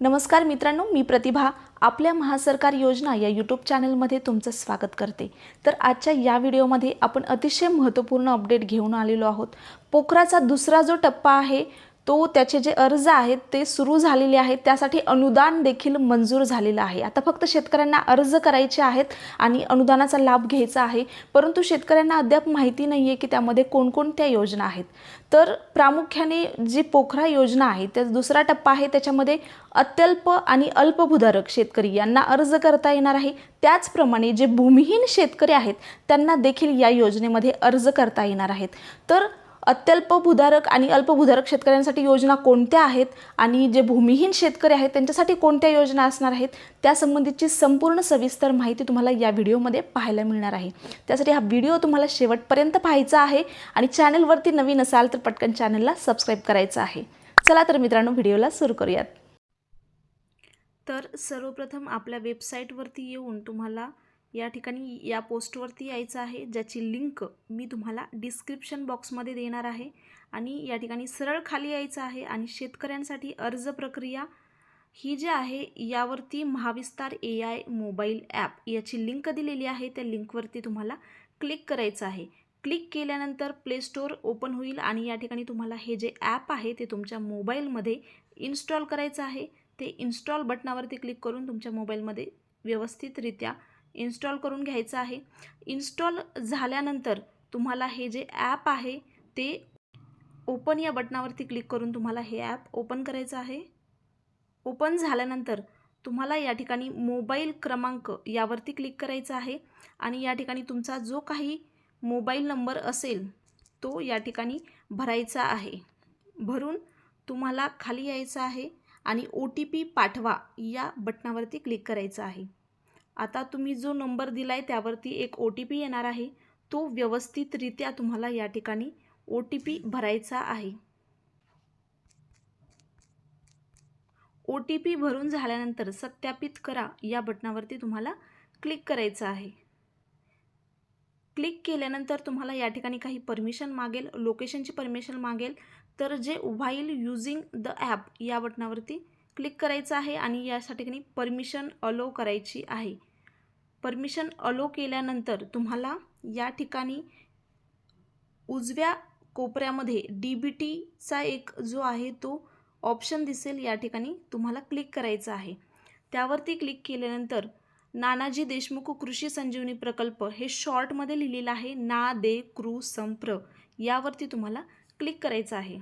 नमस्कार मित्रांनो मी प्रतिभा. आपल्या महासरकार योजना या यूट्यूब चॅनलमध्ये तुमचं स्वागत करते. तर आजच्या या व्हिडिओमध्ये आपण अतिशय महत्त्वपूर्ण अपडेट घेऊन आलेलो आहोत. पोखराचा दुसरा जो टप्पा आहे तो त्याचे जे अर्ज आहेत ते सुरू झालेले आहेत. त्यासाठी अनुदान देखील मंजूर झालेलं आहे. आता फक्त शेतकऱ्यांना अर्ज करायचे आहेत आणि अनुदानाचा लाभ घ्यायचा आहे. परंतु शेतकऱ्यांना अद्याप माहिती नाही आहे की त्यामध्ये कोणकोणत्या योजना आहेत. तर प्रामुख्याने जी पोखरा योजना आहे त्या दुसरा टप्पा आहे. त्याच्यामध्ये अत्यल्प आणि अल्पभूधारक शेतकरी यांना अर्ज करता येणार आहे. त्याचप्रमाणे जे भूमिहीन शेतकरी आहेत त्यांना देखील या योजनेमध्ये अर्ज करता येणार आहेत. तर अत्यल्प भूधारक आणि अल्पभूधारक शेतकऱ्यांसाठी योजना कोणत्या आहेत आणि जे भूमिहीन शेतकरी आहेत त्यांच्यासाठी कोणत्या योजना असणार आहेत त्यासंबंधीची संपूर्ण सविस्तर माहिती तुम्हाला या व्हिडिओमध्ये पाहायला मिळणार आहे. त्यासाठी हा व्हिडिओ तुम्हाला शेवटपर्यंत पाहायचा आहे आणि चॅनलवरती नवीन असाल तर पटकन चॅनलला सबस्क्राईब करायचं आहे. चला तर मित्रांनो व्हिडिओला सुरू करूयात. तर सर्वप्रथम आपल्या वेबसाईटवरती येऊन तुम्हाला या ठिकाणी या पोस्टवरती यायचं आहे ज्याची लिंक मी तुम्हाला डिस्क्रिप्शन बॉक्समध्ये देणार आहे. आणि या ठिकाणी सरळ खाली यायचं आहे आणि शेतकऱ्यांसाठी अर्ज प्रक्रिया ही जी आहे यावरती Mahavistar A I mobile app याची लिंक दिलेली आहे. त्या लिंकवरती तुम्हाला क्लिक करायचं आहे. क्लिक केल्यानंतर प्ले स्टोअर ओपन होईल आणि या ठिकाणी तुम्हाला हे जे ॲप आहे ते तुमच्या मोबाईलमध्ये इन्स्टॉल करायचं आहे. ते इन्स्टॉल बटनावरती क्लिक करून तुमच्या मोबाईलमध्ये व्यवस्थितरित्या इन्स्टॉल करून घ्यायचं आहे. इन्स्टॉल झाल्यानंतर तुम्हाला हे जे ॲप आहे ते ओपन या बटनावरती क्लिक करून तुम्हाला हे ॲप ओपन करायचं आहे. ओपन झाल्यानंतर तुम्हाला या ठिकाणी मोबाईल क्रमांक यावरती क्लिक करायचा आहे आणि या ठिकाणी तुमचा जो काही मोबाईल नंबर असेल तो या ठिकाणी भरायचा आहे. भरून तुम्हाला खाली यायचं आहे आणि ओ टी पी पाठवा या बटनावरती क्लिक करायचं आहे. आता तुम्ही जो नंबर दिला आहे त्यावरती एक ओ टी पी येणार आहे. तो व्यवस्थितरित्या तुम्हाला या ठिकाणी ओ टी पी भरायचा आहे. ओ टी पी भरून झाल्यानंतर सत्यापित करा. या बटनावरती तुम्हाला क्लिक करायचं आहे. क्लिक केल्यानंतर तुम्हाला या ठिकाणी काही परमिशन मागेल. लोकेशनची परमिशन मागेल. तर जे व्हाईल यूजिंग द ॲप या बटनावरती क्लिक करायचं आहे आणि यासाठी ठिकाणी परमिशन अलो करायची आहे. परमिशन अलो केल्यानंतर तुम्हाला या ठिकाणी उजव्या कोपऱ्यामध्ये डी बी टीचा एक जो आहे तो ऑप्शन दिसेल या ठिकाणी तुम्हाला क्लिक करायचं आहे. त्यावरती क्लिक केल्यानंतर नानाजी देशमुख कृषी संजीवनी प्रकल्प हे शॉर्टमध्ये लिहिलेलं आहे ना दे क्रू संप्र. यावरती तुम्हाला क्लिक करायचं आहे.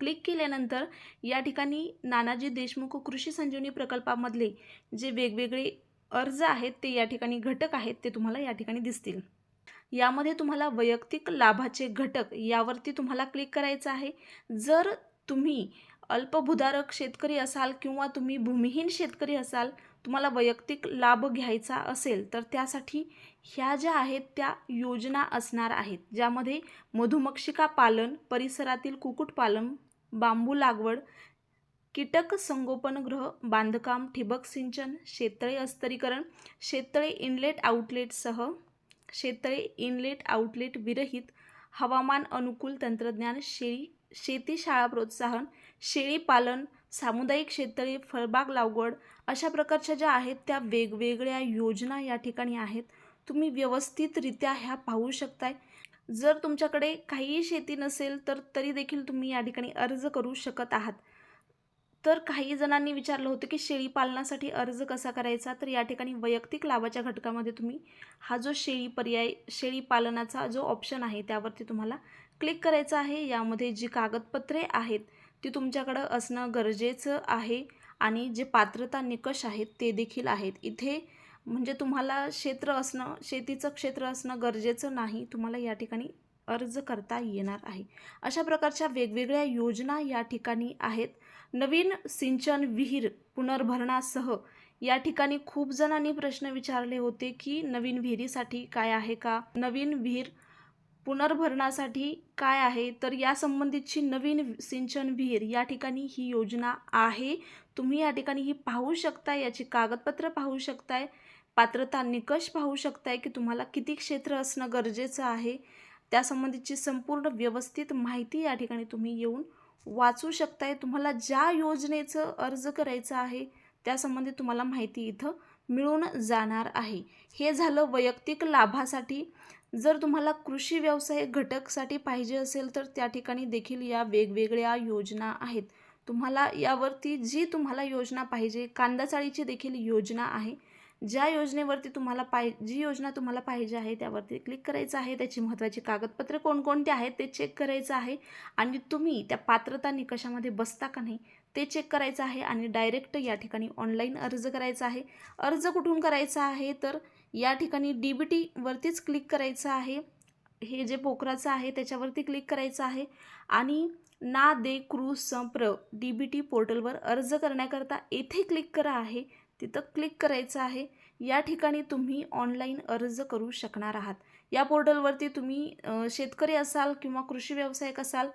क्लिक केल्यानंतर या ठिकाणी नानाजी देशमुख कृषी संजीवनी प्रकल्पामधले जे वेगवेगळे अर्ज आहेत ते या ठिकाणी घटक आहेत ते तुम्हाला या ठिकाणी दिसतील. यामध्ये तुम्हाला वैयक्तिक लाभाचे घटक यावरती तुम्हाला क्लिक करायचं आहे. जर तुम्ही अल्पभूधारक शेतकरी असाल किंवा तुम्ही भूमिहीन शेतकरी असाल तुम्हाला वैयक्तिक लाभ घ्यायचा असेल तर त्यासाठी ह्या ज्या आहेत त्या योजना असणार आहेत. ज्यामध्ये मधुमक्षिका पालन परिसरातील कुक्कुटपालन बांबू लागवड कीटक संगोपनगृह बांधकाम ठिबक सिंचन शेततळे अस्तरीकरण शेततळे इनलेट आउटलेटसह शेततळे इनलेट आउटलेट विरहित हवामान अनुकूल तंत्रज्ञान शेळी शेती शाळा प्रोत्साहन शेळीपालन सामुदायिक शेततळे फळबाग लागवड अशा प्रकारच्या ज्या आहेत त्या वेगवेगळ्या योजना या ठिकाणी आहेत. तुम्ही व्यवस्थितरित्या ह्या पाहू शकताय. जर तुमच्याकडे काहीही शेती नसेल तर तरी देखील तुम्ही या ठिकाणी अर्ज करू शकत आहात. तर काही जणांनी विचारलं होतं की शेळी पालनासाठी अर्ज कसा करायचा? तर या ठिकाणी वैयक्तिक लाभाच्या घटकामध्ये तुम्ही हा जो शेळी पर्याय शेळी पालनाचा जो ऑप्शन आहे त्यावरती तुम्हाला क्लिक करायचं आहे. यामध्ये जी कागदपत्रे आहेत ती तुमच्याकडं असणं गरजेचं आहे. आणि जे पात्रता निकष आहेत ते देखील आहेत. इथे म्हणजे तुम्हाला क्षेत्र असणं शेतीचं क्षेत्र असणं गरजेचं नाही. तुम्हाला या ठिकाणी अर्ज करता येणार आहे. अशा प्रकारच्या वेगवेगळ्या योजना या ठिकाणी आहेत. नवीन सिंचन विहीर पुनर्भरणासह या ठिकाणी खूप जणांनी प्रश्न विचारले होते की नवीन विहिरीसाठी काय आहे का? नवीन विहीर पुनर्भरणासाठी काय आहे? तर या संबंधितची नवीन सिंचन विहीर या ठिकाणी ही योजना आहे. तुम्ही या ठिकाणी ही पाहू शकता याची कागदपत्र पाहू शकताय पात्रता निकष पाहू शकताय की तुम्हाला किती क्षेत्र असणं गरजेचं आहे. त्यासंबंधीची संपूर्ण व्यवस्थित माहिती या ठिकाणी तुम्ही येऊन वाचू शकताय. तुम्हाला ज्या योजनेचं अर्ज करायचं आहे त्यासंबंधी तुम्हाला माहिती इथं मिळून जाणार आहे. हे झालं वैयक्तिक लाभासाठी. जर तुम्हाला कृषी व्यवसाय घटकसाठी पाहिजे असेल तर त्या ठिकाणी देखील या वेगवेगळ्या योजना आहेत. तुम्हाला यावरती जी तुम्हाला योजना पाहिजे कांदा चाळीची देखील योजना आहे. ज्या योजनेवरती तुम्हाला पाहि जी योजना तुम्हाला पाहिजे आहे त्यावरती क्लिक करायचं आहे. त्याची महत्त्वाची कागदपत्रे कोणकोणती आहेत ते चेक करायचं आहे. आणि तुम्ही त्या पात्रता निकषामध्ये बसता का नाही ते चेक करायचं आहे. आणि डायरेक्ट या ठिकाणी ऑनलाईन अर्ज करायचा आहे. अर्ज कुठून करायचा आहे तर या ठिकाणी डी बी टीवरतीच क्लिक करायचं आहे. हे जे पोखराचं आहे त्याच्यावरती क्लिक करायचं आहे. आणि ना दे क्रू संप्र डी बी टी पोर्टलवर अर्ज करण्याकरता येथे क्लिक करा आहे. तिथं क्लिक करायचं आहे. या ठिकाणी तुम्ही ऑनलाईन अर्ज करू शकणार आहात. या पोर्टलवरती तुम्ही शेतकरी असाल किंवा कृषी व्यावसायिक असाल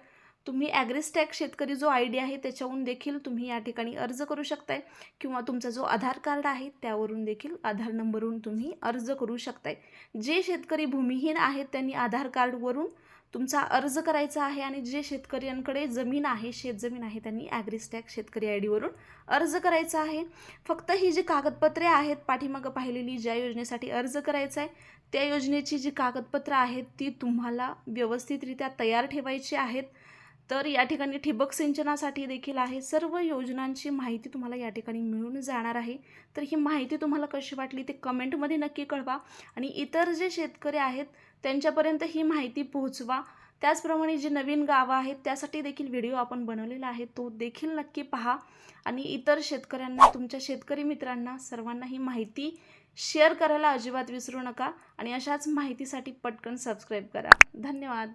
तुम्ही ॲग्रिस्टॅक शेतकरी जो आय डी आहे त्याच्याहून देखील तुम्ही या ठिकाणी अर्ज करू शकताय. किंवा तुमचा जो आधार कार्ड आहे त्यावरून देखील आधार नंबरवरून तुम्ही अर्ज करू शकताय. जे शेतकरी भूमिहीन आहेत त्यांनी आधार कार्डवरून तुमचा अर्ज करायचा आहे आणि जे शेतकऱ्यांकडे जमीन आहे शेतजमीन आहे त्यांनी ॲग्रिस्टॅक शेतकरी आय डीवरून अर्ज करायचा आहे. फक्त ही जी कागदपत्रे आहेत पाठीमागं पाहिलेली ज्या योजनेसाठी अर्ज करायचा आहे त्या योजनेची जी कागदपत्रं आहेत ती तुम्हाला व्यवस्थितरित्या तयार ठेवायची आहेत. तर या ठिकाणी ठिबक सिंचनासाठी देखील आहे. सर्व योजनांची माहिती तुम्हाला या ठिकाणी मिळून जाणार आहे. तर ही माहिती तुम्हाला कशी वाटली ते कमेंटमध्ये नक्की कळवा आणि इतर जे शेतकरी आहेत त्यांच्यापर्यंत ही माहिती पोहोचवा. त्याचप्रमाणे जे नवीन गावं आहेत त्यासाठी देखील व्हिडिओ आपण बनवलेला आहे तो देखील नक्की पहा आणि इतर शेतकऱ्यांना तुमच्या शेतकरी मित्रांना सर्वांना ही माहिती शेअर करायला अजिबात विसरू नका आणि अशाच माहितीसाठी पटकन सबस्क्राईब करा. धन्यवाद.